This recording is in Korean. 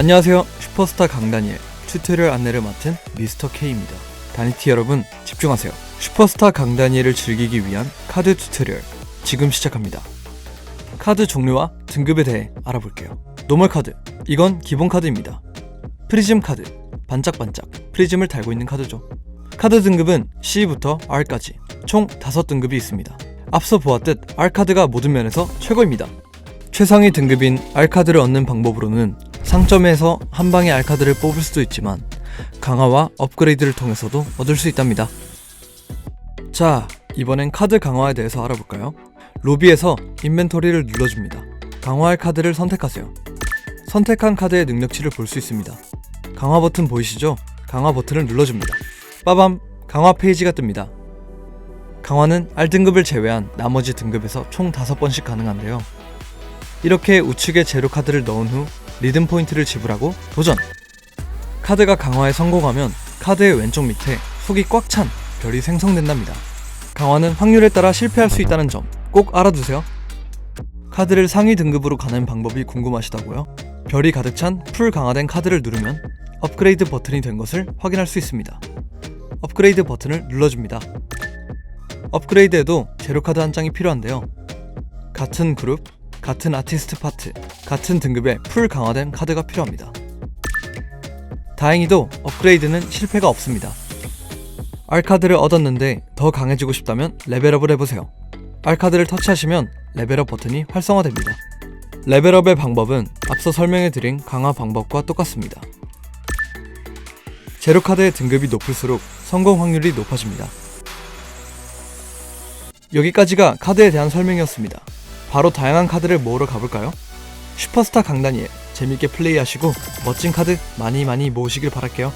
안녕하세요. 슈퍼스타 강다니엘 튜토리얼 안내를 맡은 미스터 K입니다. 다니티 여러분 집중하세요. 슈퍼스타 강다니엘을 즐기기 위한 카드 튜토리얼 지금 시작합니다. 카드 종류와 등급에 대해 알아볼게요. 노멀 카드 이건 기본 카드입니다. 프리즘 카드 반짝반짝 프리즘을 달고 있는 카드죠. 카드 등급은 C부터 R까지 총 5등급이 있습니다. 앞서 보았듯 R카드가 모든 면에서 최고입니다. 최상위 등급인 R카드를 얻는 방법으로는 상점에서 한 방에 R카드를 뽑을 수도 있지만 강화와 업그레이드를 통해서도 얻을 수 있답니다. 자, 이번엔 카드 강화에 대해서 알아볼까요? 로비에서 인벤토리를 눌러줍니다. 강화할 카드를 선택하세요. 선택한 카드의 능력치를 볼 수 있습니다. 강화 버튼 보이시죠? 강화 버튼을 눌러줍니다. 빠밤! 강화 페이지가 뜹니다. 강화는 R등급을 제외한 나머지 등급에서 총 5번씩 가능한데요. 이렇게 우측에 제로 카드를 넣은 후 리듬 포인트를 지불하고 도전! 카드가 강화에 성공하면 카드의 왼쪽 밑에 속이 꽉 찬 별이 생성된답니다. 강화는 확률에 따라 실패할 수 있다는 점 꼭 알아두세요. 카드를 상위 등급으로 가는 방법이 궁금하시다고요? 별이 가득 찬 풀 강화된 카드를 누르면 업그레이드 버튼이 된 것을 확인할 수 있습니다. 업그레이드 버튼을 눌러줍니다. 업그레이드에도 제로 카드 한 장이 필요한데요. 같은 그룹, 같은 아티스트 파트, 같은 등급의 풀 강화된 카드가 필요합니다. 다행히도 업그레이드는 실패가 없습니다. R카드를 얻었는데 더 강해지고 싶다면 레벨업을 해보세요. R카드를 터치하시면 레벨업 버튼이 활성화됩니다. 레벨업의 방법은 앞서 설명해드린 강화 방법과 똑같습니다. 제로카드의 등급이 높을수록 성공 확률이 높아집니다. 여기까지가 카드에 대한 설명이었습니다. 바로 다양한 카드를 모으러 가볼까요? 슈퍼스타 강다니엘 재밌게 플레이하시고 멋진 카드 많이 많이 모으시길 바랄게요.